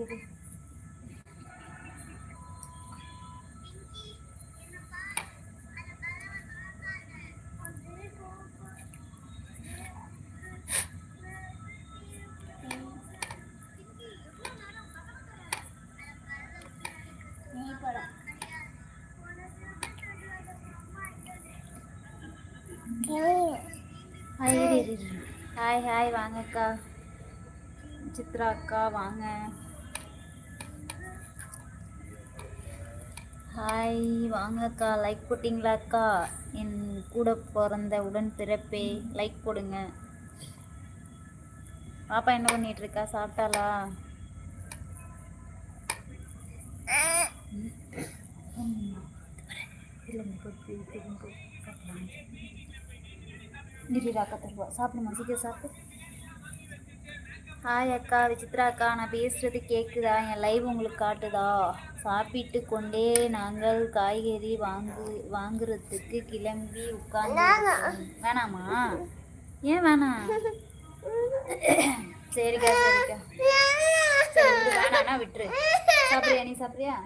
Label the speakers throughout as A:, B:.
A: இது
B: நீ படம்
A: ஹாய் இரு, இரு, இரு. ஹாய் ஹாய் வாங்க அக்கா சித்ரா அக்கா வாங்க ஹாய் வாங்கக்கா லைக் போட்டிங்களா அக்கா என் கூட பிறந்த உடன் பிறப்பே லைக் போடுங்க பாப்பா என்ன பண்ணிட்டு இருக்கா சாப்பிட்டாளா சாப்பிடுமா சீக்கிரம் சாப்பிடு ஹாய் அக்கா. விசித்ரா அக்கா. நான் பேசுறது கேட்குதா என் லைவ் உங்களுக்கு காட்டுதா? சாப்பிட்டு கொண்டே நாங்கள் காய்கறி வாங்கு வாங்குறதுக்கு கிளம்பி உட்கார்ந்து வேணாமா? ஏன் வேணாம் சரிக்கா சரிக்கா. வேணாம்னா விட்டுரு. சாப்பிட்றியா நீ? சாப்பிட்றியா?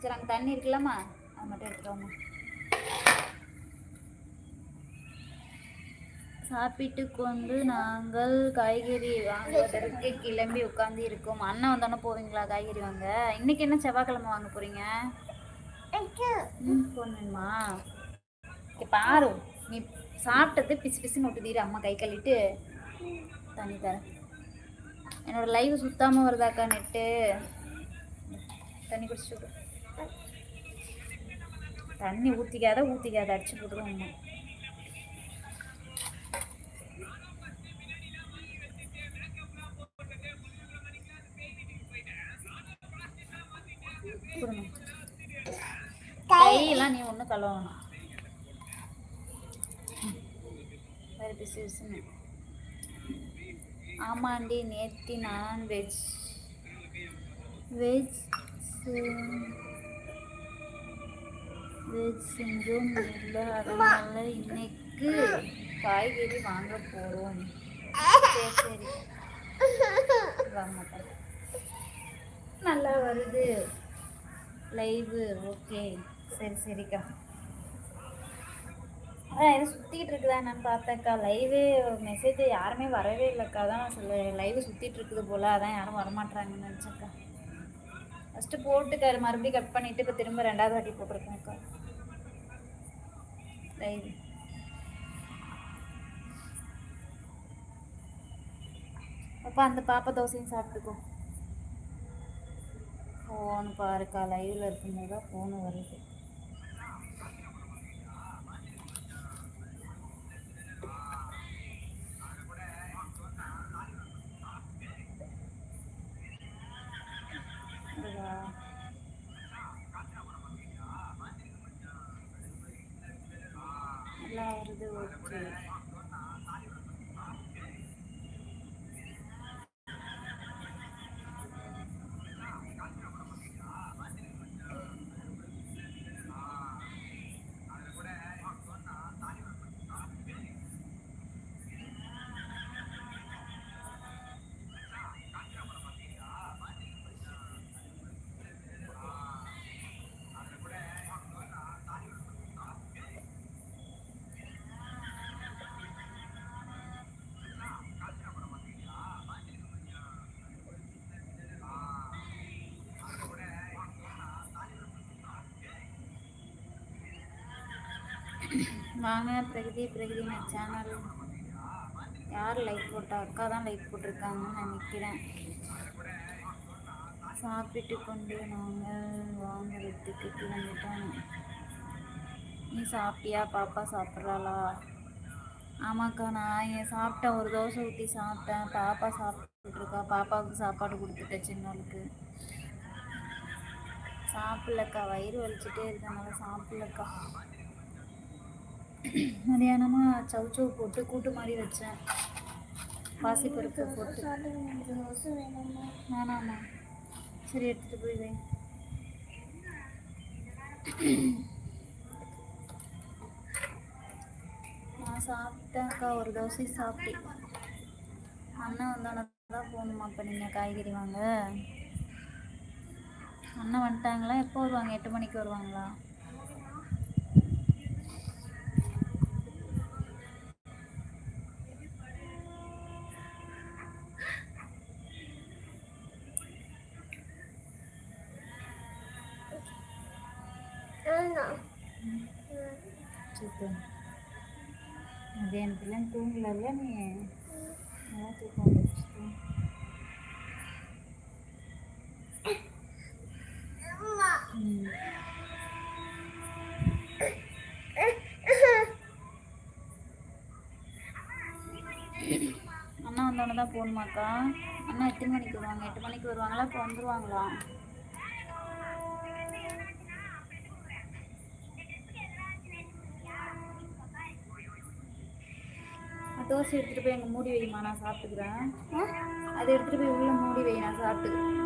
A: சரி அங்கே தண்ணி இருக்குல்லம்மா. அது மட்டும் எடுத்துக்கோமா சாப்பிட்டு கொண்டு நாங்கள் காய்கறி வாங்குவதற்கு கிளம்பி உட்கார்ந்து இருக்கோம் அண்ணன் வந்தோன்னே போவீங்களா காய்கறி வாங்க? இன்னைக்கு என்ன செவ்வாய்க்கிழமை வாங்க போறீங்க? ம் போகணுமா இங்க பாரு நீ சாப்பிட்டது பிசு பிசுன்னு விட்டுதீரு அம்மா கை கழுவிட்டு. தண்ணி தரேன் என்னோட லைவ் சுத்தாம வருதாக்கா நெட்டு தண்ணி குடிச்சிட்டு விடு. தண்ணி ஊற்றிக்காத ஊற்றிக்காத அடிச்சு போட்டுருவோம் அம்மா. கையெல்லாம் நீ ஒன்றும் கழுவணும் வேறு பிசு பிசுன்னு. ஆமாண்டி நேற்று நான்வெஜ் வெஜ். வெஜ் செஞ்சோம் இல்லை அதனால இன்னைக்கு காய்கறி வாங்க போகிறோம் சரி சரி. வாங்க நல்லா வருது. லைவு ஓகே சரி சரிக்கா. இது எதுவும் சுற்றிக்கிட்டு இருக்குதா என்னன்னு பார்த்தேன்க்கா. லைவு மெசேஜ் யாருமே வரவே இல்லைக்கா. அதான் சொல்ல லைவு சுற்றிட்டு இருக்குது போல். அதான் யாரும் வரமாட்றாங்கன்னு நினச்சேக்கா ஃபஸ்ட்டு போட்டுக்காரு மறுபடியும் கட் பண்ணிவிட்டு இப்போ திரும்ப ரெண்டாவது வாட்டி போட்டிருக்கேன்க்கா. லைவ் அப்பா அந்த பாப்பா தோசையும் சாப்பிட்டுக்கோ. ஃபோன் பாருக்கா. லைவில் இருக்கும்போது தான் ஃபோனு வருது. வருதா? நல்லா வருது ஓகே வாங்க பிரகதி பிரகதி நான் சேனல் யார் லைக் போட்டா? அக்கா தான் லைக் போட்டிருக்காங்கன்னு நினைக்கிறேன் சாப்பிட்டு கொண்டு நாங்கள் வாங்குறதுக்கு கிளம்பிட்டோம். நீ சாப்பிட்டியா? பாப்பா சாப்பிட்றாளா? ஆமாக்கா நான் ஏன் சாப்பிட்டேன் ஒரு தோசை ஊற்றி சாப்பிட்டேன். பாப்பா சாப்பிட்டுருக்கா. பாப்பாவுக்கு சாப்பாடு கொடுத்துட்டேன் சின்னவளுக்கு. சாப்பிடலக்கா வயிறு வலிச்சுட்டே இருக்கனால சாப்பிடலக்கா. மதியானமாக சவுச்சவு போட்டு கூட்டு மாதிரி வச்சேன். பாசிப்பருப்பு போட்டு.
B: தோசை
A: வேணாம்மா சரி எடுத்துகிட்டு போய் வை. நான் சாப்பிட்டேன்க்கா ஒரு தோசை சாப்பிட்டேன். அண்ணன் வந்தானே தான் போகணுமா அப்போ நீங்கள் காய்கறி வாங்க? அண்ணன் வந்துட்டாங்களா? எப்போ வருவாங்க? எட்டு மணிக்கு வருவாங்களா? மதியானத்துலாம் தூங்கலல்ல நீ நல்லா தூக்கம் வந்துருச்சு அண்ணா வந்தோடனே தான் போகணுமாக்கா? அண்ணா எட்டு மணிக்கு வருவாங்க எட்டு மணிக்கு வருவாங்களா? இப்போ வந்துருவாங்களா? தோசை எடுத்துகிட்டு போய் அங்கே மூடி வைமா நான் சாப்பிட்டுக்கிறேன். அதை எடுத்துகிட்டு போய் உள்ளே மூடி வை நான் சாப்பிட்டுக்கிறேன்.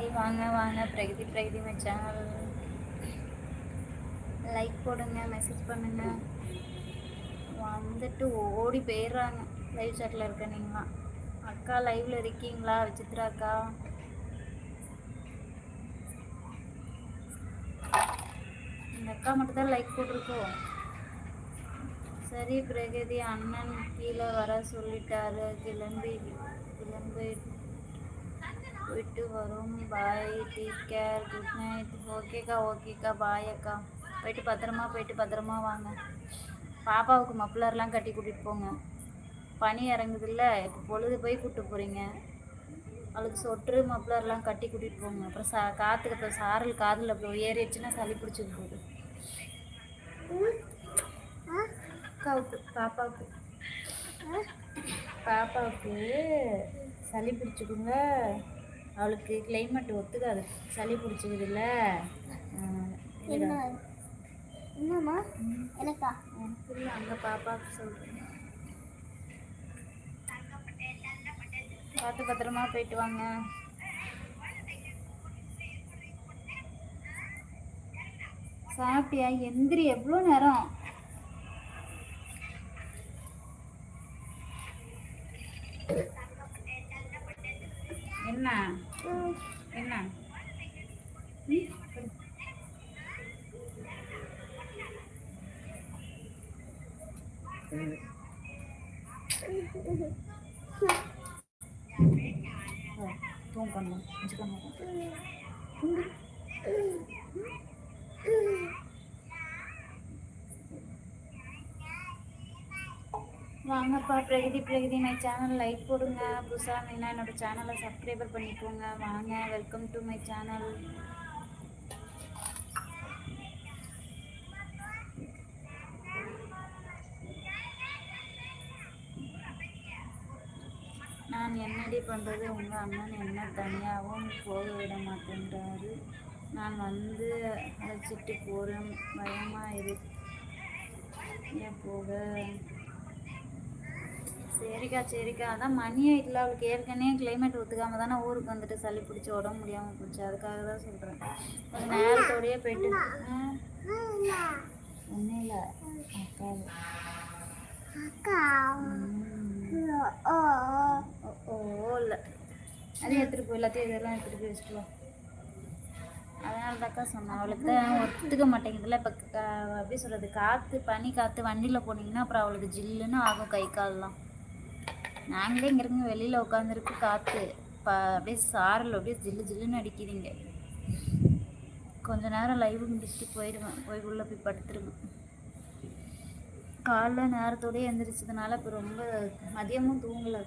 A: ஹாய் வாங்க வாங்க. பிரகதி பிரகதி மச்சான். லைக் போடுங்க மெசேஜ் பண்ணுங்க. வந்துட்டு ஓடி போயிடுறாங்க. லைவ் சாட்டில் இருக்க நீங்களாம் அக்கா லைவ்ல இருக்கீங்களா? விசித்ரா அக்கா? இந்த அக்கா மட்டும் தான் லைக் போட்டிருக்கோம். சரி பிரகதி அண்ணன் கீழே வர சொல்லிட்டாரு. கிளம்பி கிளம்பி விட்டு வரும் bye take care good night ஓகேக்கா ஓகேக்கா பாய் அக்கா போயிட்டு பத்திரமா போயிட்டு பத்திரமா வாங்க பாப்பாவுக்கு மப்ளர்லாம் கட்டி கூட்டிகிட்டு போங்க பனி இறங்குதுல்ல இப்போ பொழுது போய் கூப்பிட்டு போகிறீங்க அவளுக்கு சொட்டு மப்ளர்லாம் கட்டி கூட்டிகிட்டு போங்க அப்புறம் சா காற்றுக்கு அப்புறம் சாரல் காதில் அப்புறம் ஏறிடுச்சுன்னா சளி பிடிச்சிட்டு போகுது அக்காவுக்கு பாப்பாவுக்கு பாப்பாவுக்கு சளி பிடிச்சிக்குங்க அவளுக்கு கிளைமேட் ஒத்துக்காது. சளி பிடிச்சிக்குதுல்ல?
B: என்ன? என்னம்மா? எனக்கா?
A: இல்லை அங்கே பாப்பாவுக்கு சொல்கிறேன் பார்த்து பத்திரமா போயிட்டு வாங்க. சாப்பிட்டியா? எந்திரி எவ்வளோ நேரம்? என்ன? தூங்க வாங்கப்பா Pragathi Pragathi my channel like போடுங்க. புதுசாக என்னோட சேனலை சப்ஸ்கிரைபர் பண்ணிக்கோங்க. வாங்க வெல்கம் டு மை சேனல் நான் என்னடி பண்ணுறது உங்கள் அண்ணன் என்ன தனியாகவும் போக விட மாட்டேன்றாரு. நான் வந்து அழைச்சிட்டு போகிறேன் பயமாக இரு. ஏன் போக. சரிக்கா சரிக்கா. அதான் மணி ஆயிட்டுல அவளுக்கு ஏற்கனவே கிளைமேட் ஒத்துக்காம தானே ஊருக்கு வந்துட்டு சளி பிடிச்சி உடம்பு முடியாமல் போச்சு. அதுக்காக தான் சொல்கிறேன் கொஞ்சம் நேரத்தோடயே போயிட்டு ஒன்றும் இல்லை. அக்கா.
B: அக்கா ஓ
A: இல்லை. அதையும் எடுத்துகிட்டு போய் எல்லாத்தையும் இதெல்லாம் எடுத்துகிட்டு போய் வச்சுட்டு வா. அதனால தாக்கா சொன்னேன். அவளுக்கு தான் ஒத்துக்க மாட்டேங்குதுல இப்போ எப்படி சொல்கிறது காற்று பனி காற்று வண்டியில் போனீங்கன்னா அப்புறம் அவளுக்கு ஜில்லுன்னு ஆகும் கை கால்லாம். நாங்களே இங்கே இருங்க வெளியில் உட்காந்துருக்கு காற்று அப்படியே சாரல் அப்படியே ஜில்லு ஜில்லுன்னு அடிக்கிறீங்க கொஞ்ச நேரம் லைவ் முடிச்சுட்டு போயிடுவேன். போய் உள்ளே போய் படுத்துருவேன். காலைல நேரத்தோடய எந்திரிச்சதுனால இப்போ ரொம்ப மதியமும் தூங்கல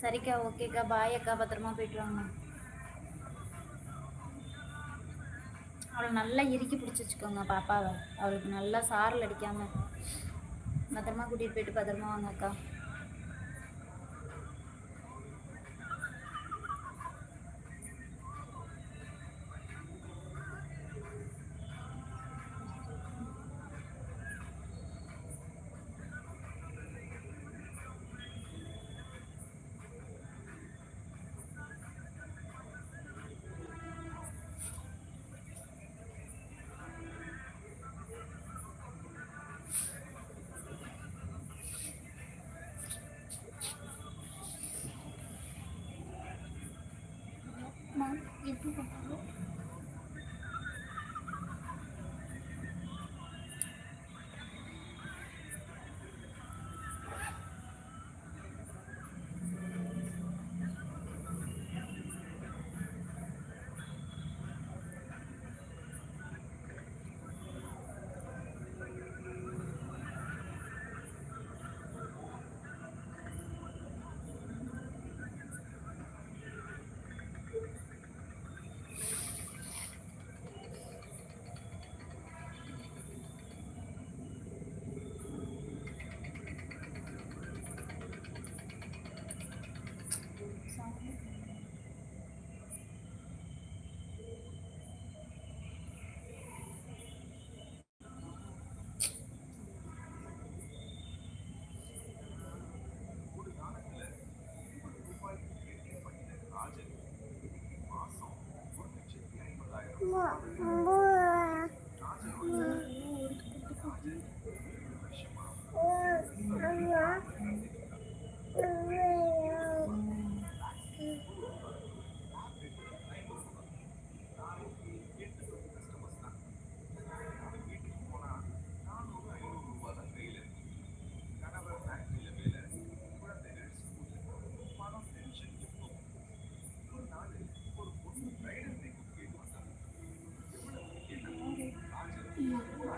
A: சரிக்கா ஓகேக்கா. பாய் அக்கா. பத்திரமா போயிட்டு வாங்க. அவளை நல்லா இறுக்கி பிடிச்சி வச்சுக்கோங்க பாப்பாவை. அவளுக்கு நல்லா சாரல் அடிக்காம. பத்திரமா கூட்டிகிட்டு போயிட்டு பத்திரமா வாங்க அக்கா.
B: அம்மா எப்படி போட்டாங்க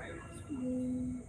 B: Thank
A: you.